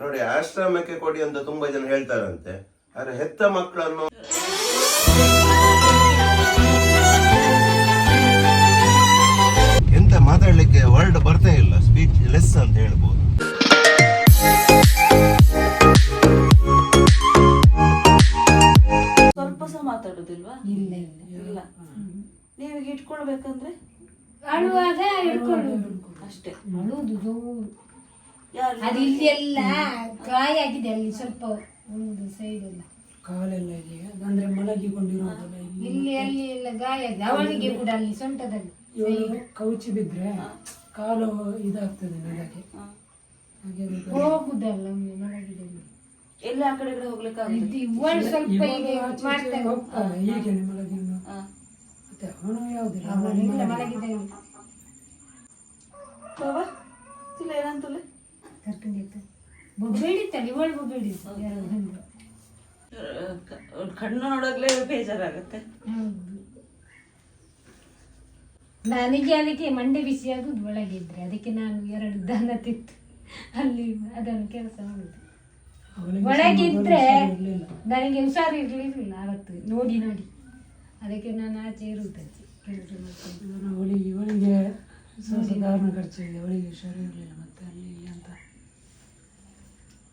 ನೋಡಿ ಆಶ್ರಮಕ್ಕೆ ಕೊಡಿ ಅಂತ ತುಂಬಾ ಜನ ಹೇಳ್ತಾರಂತೆ ಆದ್ರೆ ಹೆತ್ತ ಮಕ್ಕಳನ್ನು ಎಂತ ಮಾತಾಡ್ಲಿಕ್ಕೆ ವರ್ಡ್ ಬರ್ತಾ ಇಲ್ಲ ಸ್ಪೀಚ್ ಲೆಸ್ ಅಂತ ಹೇಳ್ಬೋದು. ಸ್ವಲ್ಪ ಸಹ ಮಾತಾಡುದಿಲ್ವಾ? ಇಲ್ಲ ಇಲ್ಲ. ನೀವು ಇಟ್ಕೊಳ್ಬೇಕಂದ್ರೆ? ಅಳುವಾಗ ಅಷ್ಟೇ. ಅಳುವುದು ಅದು ಇಲ್ಲಿ ಎಲ್ಲ ಗಾಯ ಆಗಿದೆ ಅಲ್ಲಿ ಸ್ವಲ್ಪ ಒಂದು ಸೈಡ್ ಎಲ್ಲ. ಕಾಲೆಲ್ಲ ಇದೆ. ಅಂದ್ರೆ ಮಲಗಿಕೊಂಡಿರೋದಲ್ಲ ಇಲ್ಲಿ. ಇಲ್ಲಿ ಅಲ್ಲಿ ಎಲ್ಲ ಗಾಯ ಆಗಿದೆ. ಅವಳಿಗೆ ಕೂಡ ಅಲ್ಲಿ ಸೊಂಟದಲ್ಲಿ ಇವರು ಕೌಚಿ ಬಿದ್ರೆ ಕಾಲು ಇದಾಗ್ತದೆ ನೆಲಕ್ಕೆ. ಹಾಗೆ ಅದು ಹೋಗುದಲ್ಲ ಒಮ್ಮೆ ಮಲಗಿದೆ ಎಲ್ಲಿ ಆ ಕಡೆ ಕಡೆ ಹೋಗ್ಲಿಕ್ಕೆ. ಇದು ಇವಳು ಸ್ವಲ್ಪ ಹೀಗೆ ಆಚೆ ಈಚೆ ಮಾಡ್ತಾನೆ ಹೋಗ್ತಾನೆ ಹೀಗೇನೆ ಮಲಗಿನ್ನು ಹ. ಮತ್ತೆ ಅವನು ಯಾವುದಿಲ್ಲ? ಅವಳಿಲ್ಲ ಮಲಗಿದ್ದಾನೆ. ಬಾಬಾ ಇಲ್ಲ ಏನಂತಲೆ ಕರ್ಕೊಂಡು ಬೊಬ್ಬೇಡಿ ಬೊಬ್ಬೆ ಬೊಬ್ಬೇಡಿ ಗಂಡು ಕಣ್ಣು ನೋಡೋಗ್ಲೇ ಬೇಜಾರಾಗತ್ತೆ. ನನಗೆ ಅದಕ್ಕೆ ಮಂಡೆ ಬಿಸಿ ಆಗುದು ಒಳಗಿದ್ರೆ. ಅದಕ್ಕೆ ನಾನು ಎರಡು ದನ ತಿತ್ತು ಅಲ್ಲಿ ಅದನ್ನು ಕೆಲಸ ಮಾಡುದು. ಒಳಗಿದ್ರೆ ನನಗೆ ಹುಷಾರು ಇರ್ಲಿಲ್ಲ ಅವತ್ತು ನೋಡಿ ನೋಡಿ. ಅದಕ್ಕೆ ನಾನು ಆಚೆ ಇರುವುದಕ್ಕೆ ಕೆಲಸ ಮಾಡ್ತೀನಿ ಅವಳಿಗೆ ಅವಳಿಗೆ ಇವಳಿಗೆ ಸಾಧಾರಣ ಖರ್ಚಿದೆ. ಅವಳಿಗೆ ಹುಷಾರು ಇರಲಿಲ್ಲ. ಮತ್ತೆ ಅಲ್ಲಿ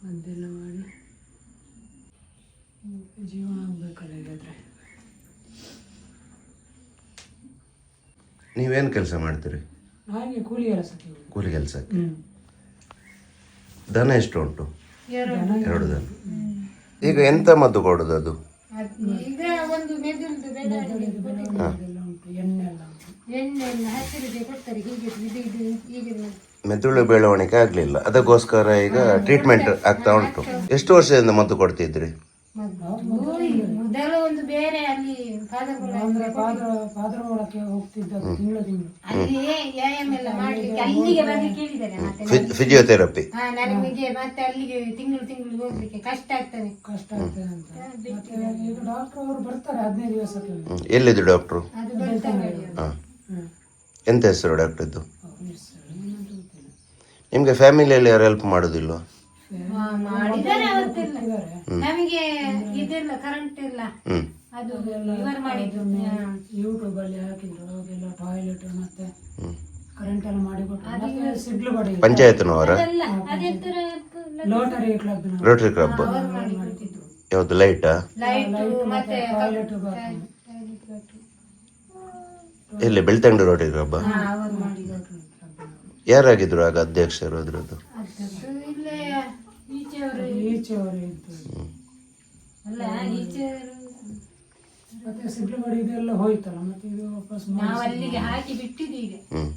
ಮದ್ದೆಲ್ಲ ಮಾಡಿ ಜೀವ ಜೀವನ ಆಗ್ಬೇಕಲ್ಲ ನೀವೇನ್ ಕೆಲಸ ಮಾಡ್ತೀರಿ? ಹಾಗೆ ಕೂಲಿ ಕೆಲಸಕ್ಕೆ ಕೂಲಿ ಕೆಲಸಕ್ಕೆ? ದನ ಎಷ್ಟು ಉಂಟು ಎರಡು ಎರಡು. ದನ. ಈಗ ಎಂತ ಮದ್ದು ಕೊಡುದು ಅದು? ಈಗ ಒಂದು ಮೆದುಳ್ದು ಬೆಳವಣಿಗೆ ಕೊಟ್ಟಿದ್ದು. ಅದೆಲ್ಲ ಉಂಟು ಎಣ್ಣೆ ಎಲ್ಲ ಉಂಟು. ಎಣ್ಣೆ ಎಲ್ಲ ಹಸಿರಿಗೆ ಕೊಡ್ತಾರೆ ಹೀಗೆ ಇದು ಇದು ಹೀಗೆ. ಮೆದುಳು ಬೆಳವಣಿಗೆ ಆಗ್ಲಿಲ್ಲ. ಅದಕ್ಕೋಸ್ಕರ ಈಗ ಟ್ರೀಟ್ಮೆಂಟ್ ಆಗ್ತಾ ಉಂಟು. ಎಷ್ಟು ವರ್ಷದಿಂದ ಮದ್ದು ಕೊಡ್ತಿದ್ರಿ? ಮೊದ್ಲು ಮೊದಲು ಒಂದು ಬೇರೆ ಅಲ್ಲಿ ಅಂದ್ರೆ ಪಾದ್ರ ಪಾದ್ರ ಒಳಕ್ಕೆ ಹೋಗ್ತಿದ್ದ ತಿಂಗಳು ತಿಂಗಳು ಅಲ್ಲಿ ವ್ಯಾಯಾಮ ಎಲ್ಲ ಮಾಡ್ಲಿಕ್ಕೆ ಅಲ್ಲಿಗೆ ಬಂದು ಕೇಳಿದ್ದಾರೆ ಮತ್ತೆ ಫಿಸಿಯೋಥೆರಪಿ ಹಾ ನನಗೆ ಮತ್ತೆ ಅಲ್ಲಿಗೆ ತಿಂಗಳು ತಿಂಗಳು ಹೋಗ್ಲಿಕ್ಕೆ ಕಷ್ಟ ಆಗ್ತದೆ. ಕಷ್ಟ ಆಗ್ತದೆ ಅಂತ. ಮತ್ತೆ ಈಗ ಡಾಕ್ಟರ್ ಅವರು ಬರ್ತಾರೆ ಹದಿನೈದು ದಿವಸಕ್ಕೆ ಎಲ್ಲಿದ್ದು ಡಾಕ್ಟ್ರು ಅದು ಎಂತ ಹೆಸರು ಡಾಕ್ಟರ್ ಇದ್ದು ಅವ್ರ ಹೆಸರು ಏನಂತ ಗೊತ್ತಿಲ್ಲ ನಿಮ್ಗೆ ಫ್ಯಾಮಿಲಿಯಲ್ಲಿ ಯಾರು ಹೆಲ್ಪ್ ಮಾಡೋದಿಲ್ವಾ ಮಾಡಿದ್ದಾರೆ ಅವತ್ತೆಲ್ಲ. ನಮಗೆ ಇದೆಲ್ಲ ಕರೆಂಟ್ ಇಲ್ಲ ಹ್ಮ್. ಅದು ಇವರು ಮಾಡಿದ್ದು. ಹಾ. ಯೂಟ್ಯೂಬ್ ಅಲ್ಲಿ ಹಾಕಿದ್ರು ಅವಾಗೆಲ್ಲ ಟಾಯ್ಲೆಟ್ ಮತ್ತೆ ಕರೆಂಟ್ ಎಲ್ಲ ಮಾಡಿಕೊಟ್ರು. ಮತ್ತೆ ಸಿಡ್ಲು ಬಡಿ ಪಂಚಾಯತ್ನವರ? ಲೋಟರಿ ಕ್ಲಬ್ ರೋಟರಿ ಕ್ಲಬ್ ಯಾವ್ದು ಲೈಟಾ ಲೈಟ್ ಮತ್ತೆ ಟಾಯ್ಲೆಟ್ ಎಲ್ಲಿ ಬೆಳ್ತಂಗಡಿ ರೋಟರಿ ಕ್ಲಬ್ ಹಾ, ಅವರು ಮಾಡಿದ್ರು ಯಾರಾಗಿದ್ರು ಆಗ ಅಧ್ಯಕ್ಷರು ಅದ್ರದ್ದು? ಮತ್ತೆ ಸಿಡ್ಲು ಬಡಿ ಇದೆಲ್ಲ ಹೋಯ್ತಲ್ಲ ಮತ್ತೆ ಇದು ವಾಪಸ್ ಮಾಡಿ ನಾವು ಅಲ್ಲಿಗೆ ಹಾಕಿ ಬಿಟ್ಟಿದ್ದು ಈಗ. ಹ್ಮ್.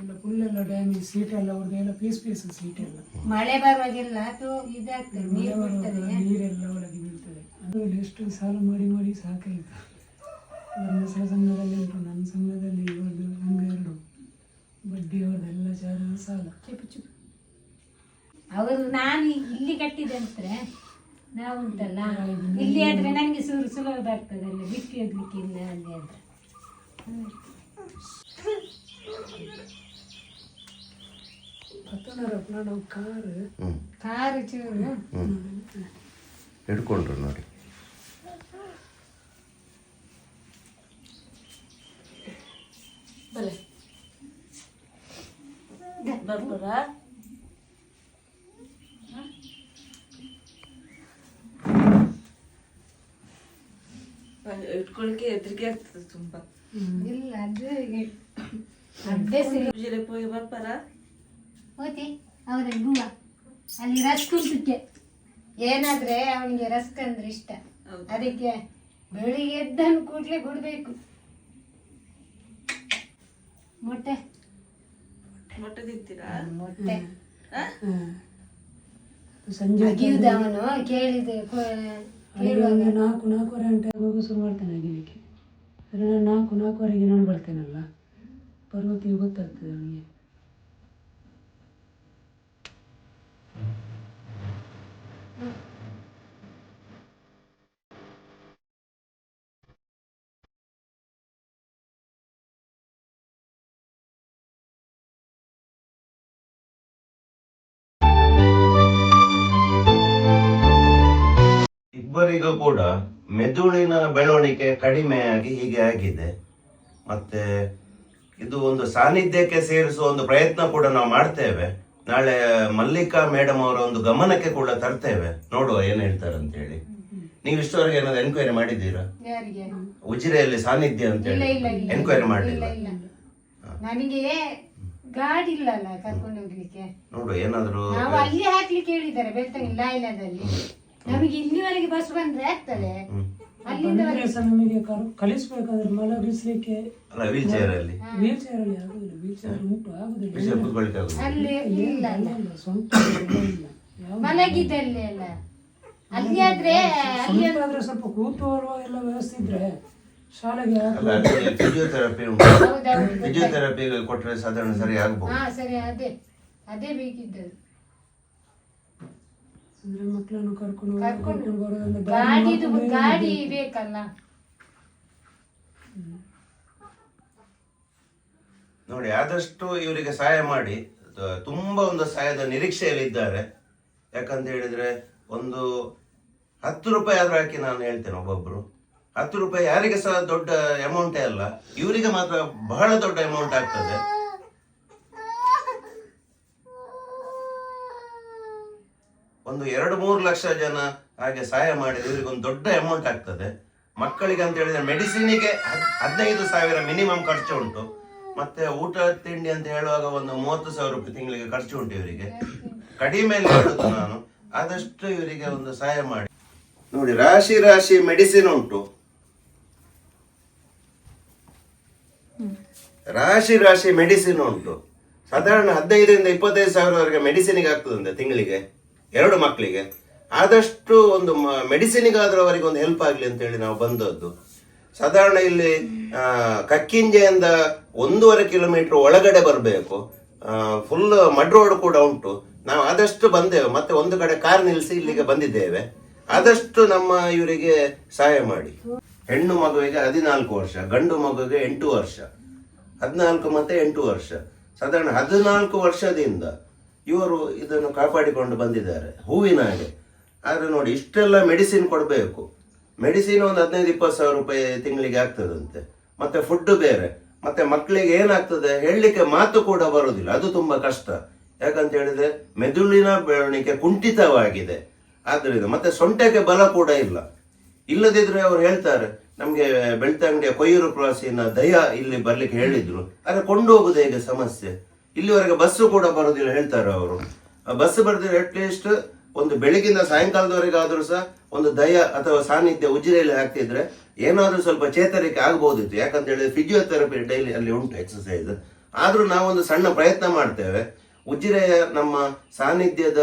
ಎಲ್ಲ ಫುಲ್ ಎಲ್ಲ ಡ್ಯಾಮೇಜ್ ಸೀಟ್ ಎಲ್ಲ ಅವ್ರದ್ದೆಲ್ಲ ಪೀಸ್ ಪೀಸ್ ಸೀಟ್ ಎಲ್ಲ. ಮಳೆ ಬರುವಾಗೆಲ್ಲ ಅದು ಇದಾಗ್ತದೆ ನೀರು ಬಿಡ್ತದೆ ನೀರೆಲ್ಲ ಒಳಗೆ ಬೀಳ್ತದೆ. ಅದು ಎಷ್ಟು ಸಾಲ ಮಾಡಿ ಮಾಡಿ ಸಾಕಾಯ್ತು. ಸಹ ಸಂಘದಲ್ಲಿ ಉಂಟು ನನ್ನ ಸಂಘದಲ್ಲಿ ಇವಾಗ ಸಂಘ ಎರಡು ಬಡ್ಡಿ ಅವ್ರದ್ದೆಲ್ಲ ಚಾರ ಸಾಲ. ಅವರು ನಾನು ಇಲ್ಲಿ ಕಟ್ಟಿದೆ ಅಂತಾರೆ ನಾವು ಉಂಟಲ್ಲ? ಇಲ್ಲಿ ಆದರೆ ನನಗೆ ಸುರು ಸುಲಭ ಆಗ್ತದೆ ಅಲ್ಲಿ ಬಿಟ್ಟು ಹೋಗ್ಲಿಕ್ಕೆ ಇಲ್ಲ ಅಲ್ಲಿ ಅಂತ ಕಾರ್. ಚೂರು. ಹಿಡ್ಕೊಂಡ್ರು ನೋಡಿ. ಬಲೆ ಬರ್ಬರ ಇಟ್ಕೊಳಕ್ಕೆ ಹೆದರಿಕೆ ಆಗ್ತದೆ ತುಂಬಾ. ಇಲ್ಲ ಅದೇ ಪೋಯಿ ಬರ್ಬರ ಹೋತಿ ಅವರ ಗುವ. ಅಲ್ಲಿ ರಸ್ಕ್ ಉಂಟು ಏನಾದ್ರೆ ಅವನಿಗೆ ರಸ್ಕ್ ಅಂದ್ರೆ ಇಷ್ಟ. ಹೌದು. ಅದಕ್ಕೆ ಬೆಳಿಗ್ಗೆ ಎದ್ದನ್ ಕೂಡ್ಲೆ ಕೊಡ್ಬೇಕು ಮೊಟ್ಟೆ. ಮೊಟ್ಟೆ ತಿಂತೀರಾ? ಮೊಟ್ಟೆ. ಸಂಜೆ ಅವನು ಕೇಳಿದೆ ಒಂದು ನಾಲ್ಕು ನಾಲ್ಕೂವರೆ ಗಂಟೆ ಆಗುವಾಗ ಶುರು ಮಾಡ್ತಾನೆ ಅಗಿಲಿಕ್ಕೆ ಆದರೆ ನಾನು ನಾಲ್ಕು ನಾಲ್ಕುವರೆಗೆ ನಾನು ಬರ್ತೇನಲ್ಲ? ಬರುವಾಗ ಗೊತ್ತಾಗ್ತದೆ ಅವನಿಗೆ. ಇಬ್ಬರಿಗೂ ಕೂಡ ಮೆದುಳಿನ ಬೆಳವಣಿಗೆ ಕಡಿಮೆಯಾಗಿ ಹೀಗೆ ಆಗಿದೆ. ಮತ್ತೆ ಇದು ಒಂದು ಸಾನ್ನಿಧ್ಯಕ್ಕೆ ಸೇರಿಸುವ ಒಂದು ಪ್ರಯತ್ನ ಕೂಡ ನಾವು ಮಾಡ್ತೇವೆ. ನಾಳೆ ಮಲ್ಲಿಕಾ ಮೇಡಮ್ ಅವರ ಒಂದು ಗಮನಕ್ಕೆ ಕೂಡ ತರ್ತೇವೆ. ನೋಡುವ ಏನ್ ಹೇಳ್ತಾರೆ ಅಂತ ಹೇಳಿ. ನೀವು ಇಷ್ಟವರೆಗೆ ಏನಾದ್ರು ಎನ್ಕ್ವೈರಿ ಮಾಡಿದ್ದೀರಾ? ಉಜಿರೆಯಲ್ಲಿ ಸಾನ್ನಿಧ್ಯ ಅಂತ ಹೇಳಿ. ಎನ್ಕ್ವೈರಿ ಮಾಡಲಿಲ್ಲ. ನನಗೆ ಗಾಡಿ ಇಲ್ಲಲ್ಲ ಕರ್ಕೊಂಡು ಹೋಗ್ಲಿಕ್ಕೆ. ನೋಡು ಏನಾದ್ರು ಅಲ್ಲಿ ಹಾಕ್ಲಿಕ್ಕೆ ಹೇಳಿದ್ದಾರೆ ಬೆಳ್ತಂಗಿ ಲಾಯ್ಲದಲ್ಲಿ. ನಮಗೆ ಇಲ್ಲಿವರೆಗೆ ಬಸ್ ಬಂದ್ರೆ ಆಗ್ತದೆ. ಅಲ್ಲಿಂದ ಸಹ ನಮಗೆ ಕಳಿಸ್ಬೇಕಾದ್ರೆ ಕಲಿಸ್ಬೇಕಾದ್ರೆ ಮಲಗಿಸ್ಲಿಕ್ಕೆ ಅಲ್ಲ ವೀಲ್ ಚೇರ್ ಅಲ್ಲಿ. ವೀಲ್ ಚೇರ್ ಅಲ್ಲಿ ಆಗುದಿಲ್ಲ ವೀಲ್ ಚೇರ್ ಉಂಟು ಆಗುದಿಲ್ಲ. ಅಲ್ಲಿ ಇಲ್ಲ ಅಲ್ಲ ಸ್ವಂತ ಮಲಗಿದಲ್ಲಿ ಅಲ್ಲ ಅಲ್ಲಿ ಆದ್ರೆ ಅಲ್ಲಿ ಆದ್ರೆ ಸ್ವಲ್ಪ ಕೂತುವರುವ ಎಲ್ಲ ವ್ಯವಸ್ಥೆ ಇದ್ರೆ ಶಾಲೆಗೆ ಫಿಸಿಯೋಥೆರಪಿ ಫಿಸಿಯೋಥೆರಪಿ ಕೊಟ್ರೆ ಸಾಧಾರಣ ಸರಿ ಆಗಬಹುದು ಹಾ ಸರಿ ಅದೇ. ಅದೇ ಬೇಕಿದ್ದದು ಅಂದ್ರೆ ಮಕ್ಕಳನ್ನು ಕರ್ಕೊಂಡು ಹೋಗಿ- ಕರ್ಕೊಂಡು ಕರ್ಕೊಂಡು ಬರೋದಂದ್ರೆ ದಾರಿ ಗಾಡಿದು ಮಾಡ್ಕೊಂಡು ಗಾಡಿ ಬೇಕಲ್ಲ? ನೋಡಿ ಆದಷ್ಟು ಇವರಿಗೆ ಸಹಾಯ ಮಾಡಿ. ತ- ತುಂಬಾ ಒಂದು ಸಹಾಯದ ನಿರೀಕ್ಷೆಯಲ್ಲಿದ್ದಾರೆ. ಯಾಕಂತ ಹೇಳಿದ್ರೆ ಒಂದು ಹತ್ತು ರೂಪಾಯಿ ಆದ್ರೂ ಹಾಕಿ ನಾನು ಹೇಳ್ತೇನೆ ಒಬ್ಬೊಬ್ರು. ಹತ್ತು ರೂಪಾಯಿ ಯಾರಿಗೆ ಸಹ ದೊಡ್ಡ ಅಮೌಂಟೇ ಅಲ್ಲ ಇವರಿಗೆ ಮಾತ್ರ ಬಹಳ ದೊಡ್ಡ ಅಮೌಂಟ್ ಆಗ್ತದೆ. ಒಂದು ಎರಡು ಮೂರು ಲಕ್ಷ ಜನ ಹಾಗೆ ಸಹಾಯ ಮಾಡಿದ್ರೆ ಒಂದು ದೊಡ್ಡ ಅಮೌಂಟ್ ಆಗ್ತದೆ. ಮಕ್ಕಳಿಗೆ ಅಂತ ಹೇಳಿದ್ರೆ ಮೆಡಿಸಿನಿಗೆ ಹದಿನೈದು ಸಾವಿರ ಮಿನಿಮಮ್ ಖರ್ಚು ಉಂಟು. ಮತ್ತೆ ಊಟ ತಿಂಡಿ ಅಂತ ಹೇಳುವಾಗ ಒಂದು ಮೂವತ್ತು ಸಾವಿರ ರೂಪಾಯಿ ತಿಂಗಳಿಗೆ ಖರ್ಚು ಉಂಟು ಇವರಿಗೆ. ಕಡಿಮೆ ಹೇಳುದು ನಾನು. ಆದಷ್ಟು ಇವರಿಗೆ ಒಂದು ಸಹಾಯ ಮಾಡಿ. ನೋಡಿ, ರಾಶಿ ರಾಶಿ ಮೆಡಿಸಿನ್ ಉಂಟು. ರಾಶಿ ರಾಶಿ ಮೆಡಿಸಿನ್ ಉಂಟು. ಸಾಧಾರಣ ಹದಿನೈದರಿಂದ ಇಪ್ಪತ್ತೈದು ಸಾವಿರವರೆಗೆ ಮೆಡಿಸಿನ್ಗೆ ಆಗ್ತದಂತೆ ತಿಂಗಳಿಗೆ. ಎರಡು ಮಕ್ಕಳಿಗೆ. ಆದಷ್ಟು ಒಂದು ಮೆಡಿಸಿನ್ಗಾದ್ರೂ ಅವರಿಗೆ ಒಂದು ಹೆಲ್ಪ್ ಆಗಲಿ ಅಂತ ಹೇಳಿ ನಾವು ಬಂದದ್ದು. ಸಾಧಾರಣ ಇಲ್ಲಿ ಕಕ್ಕಿಂಜೆಯಿಂದ ಒಂದೂವರೆ ಕಿಲೋಮೀಟರ್ ಒಳಗಡೆ ಬರಬೇಕು. ಫುಲ್ ಮಡ್ ರೋಡ್ ಕೂಡ ಉಂಟು. ನಾವು ಆದಷ್ಟು ಬಂದೆವು. ಮತ್ತೆ ಒಂದು ಕಡೆ ಕಾರ್ ನಿಲ್ಲಿಸಿ ಇಲ್ಲಿಗೆ ಬಂದಿದ್ದೇವೆ. ಆದಷ್ಟು ನಮ್ಮ ಇವರಿಗೆ ಸಹಾಯ ಮಾಡಿ. ಹೆಣ್ಣು ಮಗುವಿಗೆ ಹದಿನಾಲ್ಕು ವರ್ಷ, ಗಂಡು ಮಗುವಿಗೆ ಎಂಟು ವರ್ಷ, ಹದಿನಾಲ್ಕು ಮತ್ತೆ ಎಂಟು ವರ್ಷ. ಸಾಧಾರಣ ಹದಿನಾಲ್ಕು ವರ್ಷದಿಂದ ಇವರು ಇದನ್ನು ಕಾಪಾಡಿಕೊಂಡು ಬಂದಿದ್ದಾರೆ, ಹೂವಿನ ಹಾಗೆ. ಆದರೆ ನೋಡಿ, ಇಷ್ಟೆಲ್ಲ ಮೆಡಿಸಿನ್ ಕೊಡಬೇಕು. ಮೆಡಿಸಿನ್ ಒಂದು ಹದಿನೈದು, ಇಪ್ಪತ್ತು ಸಾವಿರ ರೂಪಾಯಿ ತಿಂಗಳಿಗೆ ಆಗ್ತದಂತೆ. ಮತ್ತೆ ಫುಡ್ ಬೇರೆ. ಮತ್ತೆ ಮಕ್ಕಳಿಗೆ ಏನಾಗ್ತದೆ? ಹೇಳಲಿಕ್ಕೆ ಮಾತು ಕೂಡ ಬರೋದಿಲ್ಲ. ಅದು ತುಂಬ ಕಷ್ಟ. ಯಾಕಂತ ಹೇಳಿದ್ರೆ, ಮೆದುಳಿನ ಬೆಳವಣಿಗೆ ಕುಂಠಿತವಾಗಿದೆ. ಆದ್ದರಿಂದ ಮತ್ತೆ ಸೊಂಟಕ್ಕೆ ಬಲ ಕೂಡ ಇಲ್ಲ. ಇಲ್ಲದಿದ್ರೆ ಅವ್ರು ಹೇಳ್ತಾರೆ, ನಮಗೆ ಬೆಳ್ತಂಗಡಿಯ ಕೊಯ್ಯೂರು ಪ್ರವಾಸಿನ ದಯ ಇಲ್ಲಿ ಬರ್ಲಿಕ್ಕೆ ಹೇಳಿದ್ರು. ಆದರೆ ಕೊಂಡು ಹೋಗುದು ಹೇಗೆ ಸಮಸ್ಯೆ? ಇಲ್ಲಿವರೆಗೆ ಬಸ್ಸು ಕೂಡ ಬರೋದಿಲ್ಲ ಹೇಳ್ತಾರೆ ಅವರು. ಬಸ್ ಬರೆದಿರೋ ಅಟ್ಲೀಸ್ಟ್ ಒಂದು ಬೆಳಗಿನ ಸಾಯಂಕಾಲದವರೆಗೆ ಆದ್ರೂ ಸಹ ಒಂದು ದಯ ಅಥವಾ ಸಾನ್ನಿಧ್ಯ ಉಜಿರೆಯಲ್ಲಿ ಹಾಕ್ತಿದ್ರೆ ಏನಾದ್ರೂ ಸ್ವಲ್ಪ ಚೇತರಿಕೆ ಆಗ್ಬೋದಿತ್ತು. ಯಾಕಂತ ಹೇಳಿದ್ರೆ ಫಿಸಿಯೋಥೆರಪಿ ಡೈಲಿ ಅಲ್ಲಿ ಉಂಟು ಎಕ್ಸಸೈಸ್ ಆದ್ರೂ ನಾವೊಂದು ಸಣ್ಣ ಪ್ರಯತ್ನ ಮಾಡ್ತೇವೆ. ಉಜಿರೆಯ ನಮ್ಮ ಸಾನ್ನಿಧ್ಯದ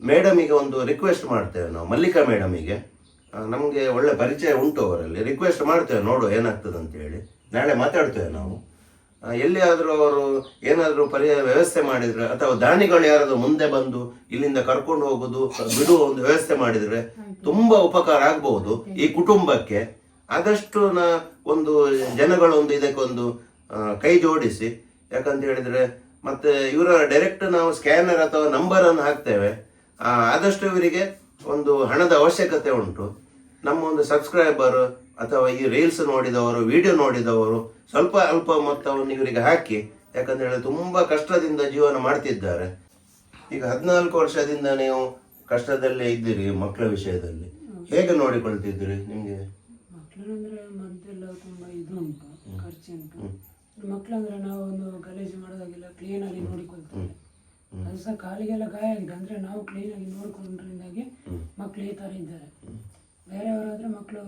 ಮೇಡಮಿಗೆ ಒಂದು ರಿಕ್ವೆಸ್ಟ್ ಮಾಡ್ತೇವೆ ನಾವು, ಮಲ್ಲಿಕಾ ಮೇಡಮಿಗೆ. ನಮಗೆ ಒಳ್ಳೆ ಪರಿಚಯ ಉಂಟು ಅವರಲ್ಲಿ. ರಿಕ್ವೆಸ್ಟ್ ಮಾಡ್ತೇವೆ ನೋಡು ಏನಾಗ್ತದೆ ಅಂತ ಹೇಳಿ ನಾಳೆ ಮಾತಾಡ್ತೇವೆ ನಾವು. ಎಲ್ಲಿಯಾದ್ರೂ ಅವರು ಏನಾದರೂ ಪರಿಹಾರ ವ್ಯವಸ್ಥೆ ಮಾಡಿದರೆ ಅಥವಾ ದಾನಿಗಳು ಯಾರಾದರೂ ಮುಂದೆ ಬಂದು ಇಲ್ಲಿಂದ ಕರ್ಕೊಂಡು ಹೋಗೋದು ಬಿಡುವ ಒಂದು ವ್ಯವಸ್ಥೆ ಮಾಡಿದರೆ ತುಂಬ ಉಪಕಾರ ಆಗಬಹುದು ಈ ಕುಟುಂಬಕ್ಕೆ. ಆದಷ್ಟು ನಾ ಒಂದು ಜನಗಳೊಂದು ಇದಕ್ಕೊಂದು ಕೈ ಜೋಡಿಸಿ. ಯಾಕಂತ ಹೇಳಿದರೆ ಮತ್ತೆ ಇವರ ಡೈರೆಕ್ಟ್ ನಾವು ಸ್ಕ್ಯಾನರ್ ಅಥವಾ ನಂಬರನ್ನು ಹಾಕ್ತೇವೆ. ಆದಷ್ಟು ಇವರಿಗೆ ಒಂದು ಹಣದ ಅವಶ್ಯಕತೆ ಉಂಟು. ನಮ್ಮ ಒಂದು ಸಬ್ಸ್ಕ್ರೈಬರ್ ಅಥವಾ ಈ ರೀಲ್ಸ್ ನೋಡಿದವರು ವಿಡಿಯೋ ನೋಡಿದವರು ಸ್ವಲ್ಪ ಅಲ್ಪ ಮೊತ್ತವನ್ನು ಇವರಿಗೆ ಹಾಕಿ ಯಾಕಂದ್ರೆ ಹೇಳಿದ್ರೆ ತುಂಬಾ ಕಷ್ಟದಿಂದ ಜೀವನ ಮಾಡ್ತಿದ್ದಾರೆ. ಈಗ ಹದಿನಾಲ್ಕು ವರ್ಷದಿಂದ ನೀವು ಕಷ್ಟದಲ್ಲೇ ಇದ್ದೀರಿ ಮಕ್ಕಳ ವಿಷಯದಲ್ಲಿ. ಹೇಗೆ ನೋಡಿಕೊಳ್ತಿದ್ದೀರಿ ನಿಮಗೆ? ಮಕ್ಕಳಂದ್ರೆ ಮದ್ದೆಲ್ಲ ತುಂಬಾ ಇದು ಉಂಟು ಖರ್ಚುಂಟು ಮಕ್ಕಳಂದ್ರೆ ನಾವು ಒಂದು ಗಲೀಜು ಮಾಡೋದಾಗಿಲ್ಲ ಕ್ಲೀನ್ ಆಗಿ ನೋಡಿಕೊಳ್ತೇವೆ. ಅದು ಸಹ ಕಾಲಿಗೆಲ್ಲ ಗಾಯ ಆಗಿದೆ ಅಂದರೆ ನಾವು ಕ್ಲೀನ್ ಆಗಿ ನೋಡ್ಕೊಂಡ್ರಿಂದಾಗಿ ಮಕ್ಕಳು ಈ ಥರ ಇದ್ದಾರೆ. ಬೇರೆಯವರಾದ್ರೆ ಮಕ್ಕಳು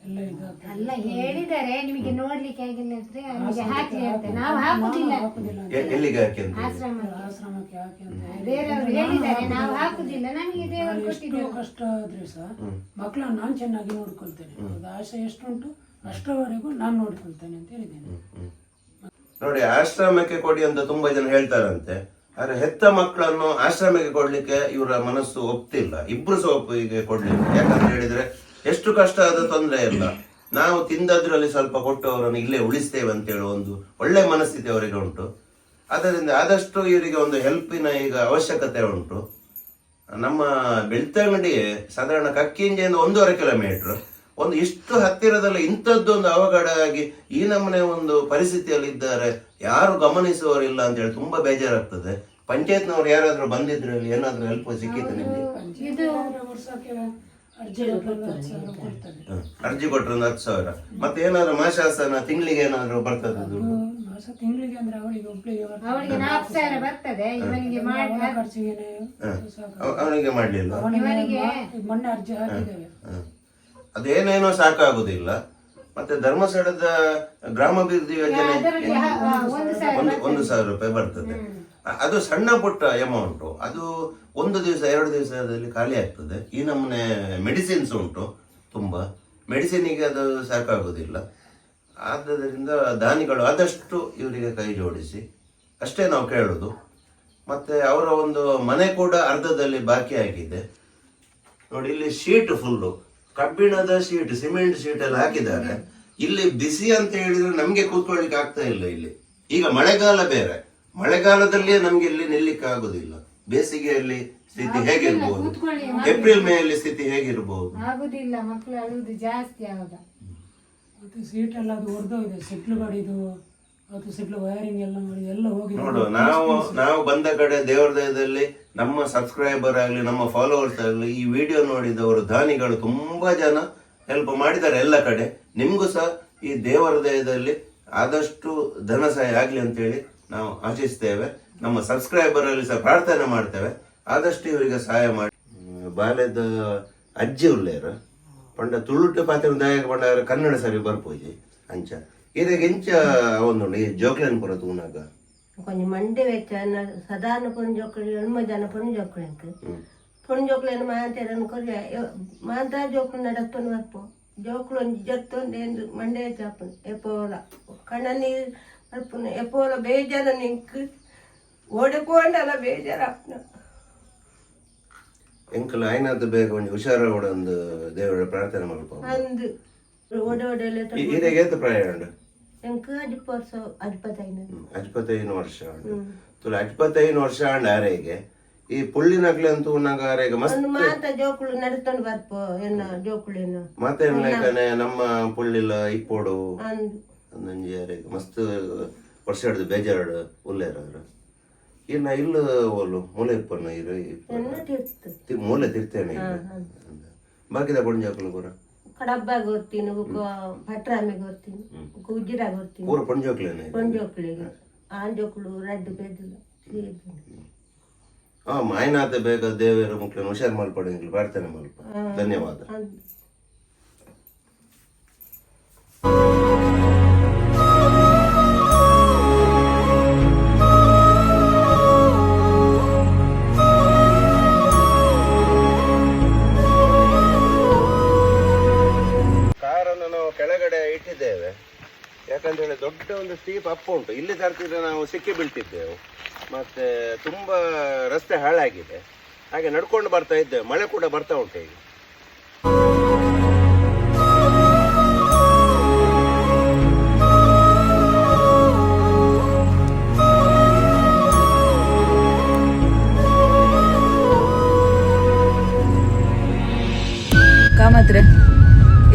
ಎಲ್ಲ ಇದಾಗ್ತದೆ ಅಲ್ಲ ಹೇಳಿದ್ದಾರೆ. ನಿಮಗೆ ನೋಡ್ಲಿಕ್ಕೆ ಆಗಿಲ್ಲ ಅಂದ್ರೆ ನಮಗೆ ಹಾಕ್ಲಿ ಅಂತ. ನಾವು ಹಾಕುದಿಲ್ಲ. ಹಾಕುದಿಲ್ಲ ಎ- ಎಲ್ಲಿಗೆ ಹಾಕಿ ಅಂತ ಹೇಳಿ? ಆಶ್ರಮಕ್ಕೆ. ಆಶ್ರಮಕ್ಕೆ ಹಾಕಿ ಅಂತ ಹೇಳಿ. ಬೇರೆಯವರು ಹೇಳಿದ್ದಾರೆ. ನಾವು ಹಾಕುದಿಲ್ಲ. ನಮಗೆ ದೇವರು ನಾನು ಎಷ್ಟು ಕೊಟ್ಟಿದ್ದಾರೆ ಕಷ್ಟ ಆದ್ರೆ ಸಹ ಮಕ್ಕಳನ್ನು ನಾನು ಚೆನ್ನಾಗಿ ನೋಡ್ಕೊಳ್ತೇನೆ. ಅದು ಆಸೆ ಎಷ್ಟುಂಟು ಅಷ್ಟರವರೆಗೂ ನಾನು ನೋಡ್ಕೊಳ್ತೇನೆ ಅಂತ ಹೇಳಿದ್ದೇನೆ. ನೋಡಿ ಆಶ್ರಮಕ್ಕೆ ಕೊಡಿ ಅಂತ ತುಂಬಾ ಜನ ಹೇಳ್ತಾರಂತೆ. ಆದ್ರೆ ಹೆತ್ತ ಮಕ್ಕಳನ್ನು ಆಶ್ರಮಕ್ಕೆ ಕೊಡ್ಲಿಕ್ಕೆ ಇವರ ಮನಸ್ಸು ಒಪ್ತಿಲ್ಲ. ಇಬ್ರು ಸಹ ಒಪ್ಪಿಗೆ ಕೊಡ್ಲಿಕ್ಕೆ ಯಾಕಂತ ಹೇಳಿದ್ರೆ ಎಷ್ಟು ಕಷ್ಟ ಆದ ತೊಂದರೆ ಇಲ್ಲ. ನಾವು ತಿಂದದ್ರಲ್ಲಿ ಸ್ವಲ್ಪ ಕೊಟ್ಟು ಅವರನ್ನು ಇಲ್ಲೇ ಉಳಿಸ್ತೇವೆ ಅಂತ ಹೇಳುವ ಒಂದು ಒಳ್ಳೆ ಮನಸ್ಥಿತಿ ಅವರಿಗೆ ಉಂಟು. ಅದರಿಂದ ಆದಷ್ಟು ಇವರಿಗೆ ಒಂದು ಹೆಲ್ಪಿನ ಈಗ ಅವಶ್ಯಕತೆ ಉಂಟು. ನಮ್ಮ ಬೆಳ್ತಂಗಡಿಗೆ ಸಾಧಾರಣ ಕಕ್ಕಿಂಜೆಯಿಂದ ಒಂದೂವರೆ ಕಿಲೋಮೀಟರ್ ಒಂದು ಇಷ್ಟು ಹತ್ತಿರದಲ್ಲಿ ಇಂಥದ್ದೊಂದು ಅವಘಡ ಆಗಿ ಈ ನಮ್ಮನೆ ಒಂದು ಪರಿಸ್ಥಿತಿಯಲ್ಲಿ ಇದ್ದಾರೆ ಯಾರು ಗಮನಿಸುವವರಿಲ್ಲ ಅಂತ ಹೇಳಿ ತುಂಬಾ ಬೇಜಾರಾಗ್ತದೆ. ಪಂಚಾಯತ್ನವ್ರು ಯಾರಾದ್ರೂ ಬಂದಿದ್ರು ಇಲ್ಲಿ ಏನಾದ್ರೂ ಹೆಲ್ಪ್ ಸಿಕ್ಕಿತ್ತು ನಿಮ್ಗೆ? ಅರ್ಜಿ ಕೊಟ್ರೆ ಒಂದು ಹತ್ತು ಸಾವಿರ. ಮತ್ತೆ ಏನಾದ್ರು ಮಾಶಾಸನ ತಿಂಗಳಿಗೆ ಏನಾದ್ರು ಬರ್ತದೆ ದುಡ್ಡು? ಮಾಸ ತಿಂಗಳಿಗೆ ಅಂದ್ರೆ ಅವಳಿಗೆ ಒಬ್ಳಿಗೆ ಬರ್ತದೆ. ಅವಳಿಗೆ ನಾಲ್ಕು ಸಾವಿರ ಬರ್ತದೆ ಇವನಿಗೆ ಮಾಡಿ ಅವಳ ಖರ್ಚಿಗೆ ಅವನಿಗೆ ಮಾಡ್ಲಿಲ್ಲ? ಮೊನ್ನೆ ಅರ್ಜಿ ಹಾಕಿದ್ದೇವೆ. ಅದೇನೇನೋ ಸಾಕಾಗುದಿಲ್ಲ. ಮತ್ತೆ ಧರ್ಮಸ್ಥಳದ ಗ್ರಾಮಾಭಿವೃದ್ಧಿ ಯೋಜನೆ ಒಂದು ಒಂದು ಸಾವಿರ ರೂಪಾಯಿ ಬರ್ತದೆ. ಅದು ಸಣ್ಣ ಪುಟ್ಟ ಅಮೌಂಟು ಅದು ಒಂದು ದಿವಸ ಎರಡು ದಿವಸದಲ್ಲಿ ಖಾಲಿ ಆಗ್ತದೆ. ಈ ನಮ್ಮನೆ ಮೆಡಿಸಿನ್ಸ್ ಉಂಟು ತುಂಬ. ಮೆಡಿಸಿನಿಗೆ ಅದು ಸಾಕಾಗುದಿಲ್ಲ. ಆದ್ದರಿಂದ ದಾನಿಗಳು ಆದಷ್ಟು ಇವರಿಗೆ ಕೈ ಜೋಡಿಸಿ ಅಷ್ಟೇ ನಾವು ಕೇಳೋದು. ಮತ್ತೆ ಅವರ ಒಂದು ಮನೆ ಕೂಡ ಅರ್ಧದಲ್ಲಿ ಬಾಕಿ ಆಗಿದೆ. ನೋಡಿ ಇಲ್ಲಿ ಶೀಟ್ ಫುಲ್ಲು ಕಬ್ಬಿಣದ ಶೀಟ್ ಸಿಮೆಂಟ್ ಶೀಟ್ ಎಲ್ಲ ಹಾಕಿದ್ದಾರೆ. ಇಲ್ಲಿ ಬಿಸಿ ಅಂತ ಹೇಳಿದ್ರೆ ನಮ್ಗೆ ಕೂತ್ಕೊಳ್ಳಿಕ್ಕೆ ಆಗ್ತಾ ಇಲ್ಲ ಇಲ್ಲಿ. ಈಗ ಮಳೆಗಾಲ ಬೇರೆ. ಮಳೆಗಾಲದಲ್ಲಿಯೇ ನಮ್ಗೆ ಇಲ್ಲಿ ನಿಲ್ಲಿಕ್ಕೆ ಆಗುದಿಲ್ಲ. ಬೇಸಿಗೆಯಲ್ಲಿ ಸ್ಥಿತಿ ಹೇಗಿರ್ಬಹುದು ಏಪ್ರಿಲ್ ಮೇ ಅಲ್ಲಿ ಸ್ಥಿತಿ ಹೇಗಿರ್ಬಹುದು ಆಗುದಿಲ್ಲ ಮಕ್ಕಳು ಅಳುವುದು ಜಾಸ್ತಿ ಆವಾಗ. ಮತ್ತೆ ಸೀಟ್ ಎಲ್ಲ ಅದು ಹೊಡೆದೋಗಿದೆ ಸಿಟ್ಲು ಬಡಿದು. ಮತ್ತು ಸಿಟ್ಲು ವೈರಿಂಗ್ ಎಲ್ಲ ಮಾಡಿ ಎಲ್ಲ ಹೋಗಿದೆ ನೋಡು ನಾವು ನಾವು ಬಂದ ಕಡೆ ದೇವರ ದಯದಲ್ಲಿ ನಮ್ಮ ಸಬ್ಸ್ಕ್ರೈಬರ್ ಆಗಲಿ ನಮ್ಮ ಫಾಲೋವರ್ಸ್ ಆಗಲಿ ಈ ವಿಡಿಯೋ ನೋಡಿದವರು ದಾನಿಗಳು ತುಂಬಾ ಜನ ಹೆಲ್ಪ್ ಮಾಡಿದ್ದಾರೆ ಎಲ್ಲ ಕಡೆ. ನಿಮ್ಗೂ ಸಹ ಈ ದೇವರ ದಯದಲ್ಲಿ ಆದಷ್ಟು ಧನ ಸಹಾಯ ಆಗ್ಲಿ ಅಂತೇಳಿ ನಾವು ಆಶಿಸ್ತೇವೆ. ನಮ್ಮ ಸಬ್ಸ್ಕ್ರೈಬರ್ ಅಲ್ಲಿ ಸಹ ಪ್ರಾರ್ಥನೆ ಮಾಡ್ತೇವೆ. ಆದಷ್ಟು ಇವರಿಗೆ ಸಹಾಯ ಮಾಡಿ. ಬಾಲ್ಯದ ಅಜ್ಜಿ ಉಳ್ಳೇರ ಪಂಡ ತುಳುಟ್ಟು ಪಾತ್ರ ದಾಯಕ ಪಂಡ ಕನ್ನಡ ಸರಿ ಬರ್ಪೋಜಿ ಅಂಚ. ಎದೆಗ್ ಇಂಚ ಆವೊಂದುಂಡು ಜೋಕುಲೆನ್ ಪೂರ ತೂನಗ ಮಂಡೆ ಎಚ್ಚ ಆಂಡ ಸದಾರಣ ಪೊಂಡ ಜೋಕುಲು ಎನ್ಮ ಜನ ಪೊಂಡಜೋಕುಲುಂಕ್ ಪೊಂಡ ಜೋಕುಲುನ್ ಮಾತೆರ್ ಅನ್ಕೊಂಡಿ ಮಾತ ಜೋಕುಲು ನಡೆಪ್ಪನ್ ಅಲ್ಪೊ ಜೋಕುಲು ಒಂಜಿ ಮಂಡೆ ಆಪುಂಡು ಎಪೋಲ. ಕಂಡನಿ ಅರ್ಪುಂಡು ಎಪ್ಪೊಲ ಬೇಜಾರ ನಿಂಕ್ ಒಡೆ ಪೋವಂಡಲ ಬೇಜಾರ ಅಪ್ಪುಂಡು ಎಂಕುಲು ಐನದ್ ಬೇಗ ಒಂಜಿ ಹುಷಾರ ಉಡುಂದು ದೇವ್ರು ಪ್ರಾರ್ಥನೆ ಮನ್ಪು ಅಂದ್ ಒಡೆ ಒಡೆಲೆ ಪ್ರಯಾಣ ಅಜ್ಪತೈನ ಅಜ್ಪತ್ತೈನು ವರ್ಷ ಉಂಡು ತುಲ ಅಜ್ಪತ್ತೈನು ವರ್ಷ ಅಂಡ ಆರೆಗೆ. ಈ ಪುಳ್ಳಿನಕ್ಲೆ ಅಂತೂ ನಂಗ ಆರೆಗೆ ಮಸ್ತ್. ಒಂದು ಮಾತ ಜೋಕುಳು ನಡ್ಕೊಂಡು ಬರ್ಪು ಎನ್ನ ಜೋಕುಳೇನು. ನಮ್ಮ ಪುಳ್ಳಿಲ ಇಪ್ಪೋಡು. ಅಂದು. ಆರೆಗೆ ಮಸ್ತ್ ವರ್ಷ ಹಿಡ್ದು ಬೇಜಾರು ಉಲ್ಲೇರ ಇನ್ನ ಇಲ್ಲ ಓಲು ಮೂಲೆ ಇಪ್ಪನ್ನ ಇರು ಎನ್ನ ತೀರ್ತು. ತಿ- ಮೂಲೆ ತಿರ್ತೇನೆ ಬಾಕಿದ ಪುಣ್ಜಾಕಲು ಪೂರ ಕಡಬ್ಬಾಗ ಓದ್ತೀನಿ ಭಟ್ರಾಮಿಗೆ ಓದ್ತೀನಿ ಗುಜ್ಜಿರಾಗ ಓದ್ತೀನಿ ಪೂರ ಪುಣ್ಜಾಕ್ಲೇನೆ ಪೊಂಜೋಕ್ಳಿಗೆ ಆಂಜೋಕ್ಳು ರಡ್ಡು ಬೆದ್ದಿಲ್ಲ ಆ ಮಾಯನಾಥ ಬೇಗ ದೇವರ ಮುಖ್ಯ ಹುಷಾರ್ ಮಲ್ಪಡಿ ಬರ್ತನೆ ಮಲ್ಪ. ಧನ್ಯವಾದ. ಕೆಳಗಡೆ ಇಟ್ಟಿದ್ದೇವೆ. ಯಾಕಂತ ಹೇಳಿ ದೊಡ್ಡ ಒಂದು ಸ್ಟೀಪ್ ಅಪ್ ಉಂಟು. ಇಲ್ಲಿ ತರ್ತಿದ್ರೆ ನಾವು ಸಿಕ್ಕಿ ಬೀಳ್ತಿದ್ದೆವು. ಮತ್ತೆ ತುಂಬ ರಸ್ತೆ ಹಾಳಾಗಿದೆ. ಹಾಗೆ ನಡ್ಕೊಂಡು ಬರ್ತಾ ಇದ್ದೇವೆ. ಮಳೆ ಕೂಡ ಬರ್ತಾ ಉಂಟು ಈಗ. ಕಾಮತ್ರೆ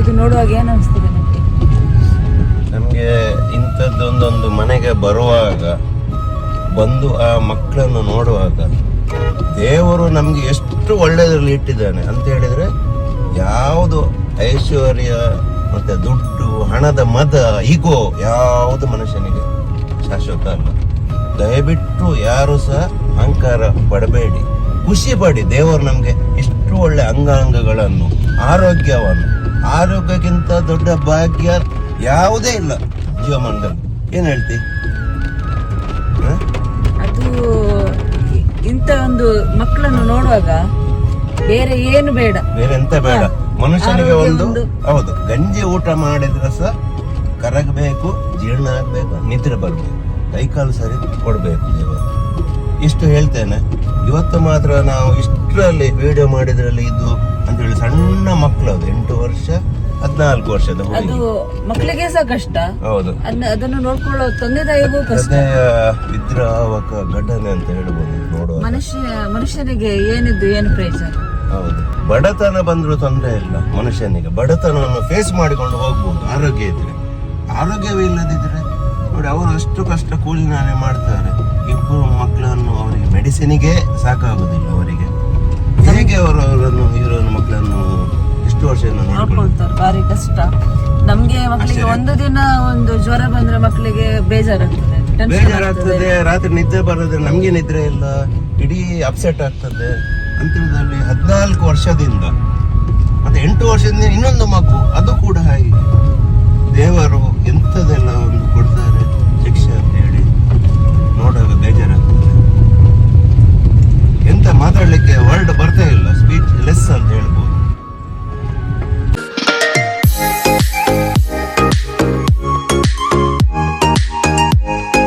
ಇದು ನೋಡುವಾಗ ಏನು ಅನಿಸ್ತದೆ? ಇಂಥದ್ದೊಂದೊಂದು ಮನೆಗೆ ಬರುವಾಗ, ಬಂದು ಆ ಮಕ್ಕಳನ್ನು ನೋಡುವಾಗ, ದೇವರು ನಮಗೆ ಎಷ್ಟು ಒಳ್ಳೆಯದ್ರಲ್ಲಿ ಇಟ್ಟಿದ್ದಾನೆ ಅಂತ ಹೇಳಿದ್ರೆ, ಯಾವುದು ಐಶ್ವರ್ಯ ಮತ್ತೆ ದುಡ್ಡು, ಹಣದ ಮದ, ಈಗೋ ಯಾವುದು ಮನುಷ್ಯನಿಗೆ ಶಾಶ್ವತ ಅಲ್ಲ. ದಯವಿಟ್ಟು ಯಾರು ಸಹ ಅಹಂಕಾರ ಪಡಬೇಡಿ. ಖುಷಿ ಪಡಿ, ದೇವರು ನಮಗೆ ಇಷ್ಟು ಒಳ್ಳೆ ಅಂಗಾಂಗಗಳನ್ನು, ಆರೋಗ್ಯವನ್ನು, ಆರೋಗ್ಯಕ್ಕಿಂತ ದೊಡ್ಡ ಭಾಗ್ಯ ಯಾವುದೇ ಇಲ್ಲ. ಜೀವಮಾನದಲ್ಲಿ ಏನ್ ಹೇಳ್ತಿ? ಹ? ಅದು ಇಂತ ಇಂಥ ಒಂದು ಮಕ್ಕಳನ್ನು ನೋಡುವಾಗ ಬೇರೆ ಏನು ಬೇಡ. ಬೇರೆ ಎಂತ ಬೇಡ. ಮನುಷ್ಯನಿಗೆ ಒಂದು ಒಂದು- ಹೌದು. ಗಂಜಿ ಊಟ ಮಾಡಿದ್ರೆ ಸಹ ಕರಗಬೇಕು ಜೀರ್ಣ ಆಗ್ಬೇಕು ನಿದ್ರೆ ಬರ್ಬೇಕು. ಕೈಕಾಲು ಸರಿ ಕೊಡ್ಬೇಕು ದೇವರು. ಇಷ್ಟು ಹೇಳ್ತೇನೆ. ಇವತ್ತು ಮಾತ್ರ ನಾವು ಇಷ್ಟರಲ್ಲಿ ವಿಡಿಯೋ ಮಾಡಿದ್ರಲ್ಲಿ ಇದು ಅಂತೇಳಿ ಸಣ್ಣ ಮಕ್ಕಳು ಅದು ಎಂಟು ವರ್ಷ ಹದಿನಾಲ್ಕು ವರ್ಷದ ಅದು ಮಕ್ಕಳಿಗೆ ಸಹ ಕಷ್ಟ. ಹೌದು. ಅದ್ನ ಅದನ್ನು ನೋಡ್ಕೊಳ್ಳೋ ತಂದೆ ತಾಯಿಗೂ ಕಷ್ಟ. ಹೃದಯ ವಿದ್ರಾವಕ ಘಟನೆ ಅಂತ ಹೇಳ್ಬೋದು ನೋಡುವ ಮನುಷ್ಯ ಮನುಷ್ಯನಿಗೆ ಏನಿದ್ದು ಏನು ಪ್ರಯೋಜನ? ಹೌದು. ಬಡತನ ಬಂದ್ರೂ ತೊಂದರೆ ಇಲ್ಲ ಮನುಷ್ಯನಿಗೆ. ಬಡತನವನ್ನು ಫೇಸ್ ಮಾಡಿಕೊಂಡು ಹೋಗ್ಬೋದು ಆರೋಗ್ಯ ಇದ್ರೆ. ಆರೋಗ್ಯವೇ ಇಲ್ಲದಿದ್ರೆ ನೋಡಿ ಅವರು ಅಷ್ಟು ಕಷ್ಟ ಕೂಲಿ ನಾನೇ ಮಾಡ್ತಾರೆ. ಇಬ್ಬರು ಮಕ್ಕಳನ್ನು ಅವರಿಗೆ ಮೆಡಿಸಿನಿಗೆ ಸಾಕಾಗುದಿಲ್ಲ ಅವರಿಗೆ. ಹೇಗೆ ಅವರು ಅವರನ್ನು ಮಕ್ಕಳನ್ನು ಎಷ್ಟು ವರ್ಷದಿಂದ ನೋಡ್ಕೊಳ್ತಾರೆ ಭಾರಿ ಕಷ್ಟ. ನಮ್ಗೆ ಮಕ್ಕಳಿಗೆ ಒಂದು ದಿನ ಒಂದು ಜ್ವರ ಬಂದ್ರೆ ಮಕ್ಕಳಿಗೆ ಬೇಜಾರಾಗ್ತದೆ ಬೇಜಾರಾಗ್ತದೆ ರಾತ್ರಿ ನಿದ್ದೆ ಬರೋದ್ರೆ ನಮ್ಗೆ ನಿದ್ರೆ ಇಲ್ಲ ಇಡೀ ಅಪ್ಸೆಟ್ ಆಗ್ತದೆ. ಅಂತಿಮದಲ್ಲಿ ಹದಿನಾಲ್ಕು ವರ್ಷದಿಂದ ಮತ್ತೆ ಎಂಟು ವರ್ಷದಿಂದ ಇನ್ನೊಂದು ಮಗು ಅದು ಕೂಡ ಹಾಗೆ. ದೇವರು ಎಂಥದೆಲ್ಲ ಒಂದು ಕೊಡ್ತಾರೆ ಶಿಕ್ಷೆ ಅಂತ ಹೇಳಿ ನೋಡುವಾಗ ಬೇಜಾರಾಗ್ತದೆ. ಎಂತ ಮಾತಾಡ್ಲಿಕ್ಕೆ ವರ್ಡ್ ಬರ್ತಾ ಇಲ್ಲ ಸ್ಪೀಚ್ ಲೆಸ್ ಅಂತ ಹೇಳ್ಬೋದು.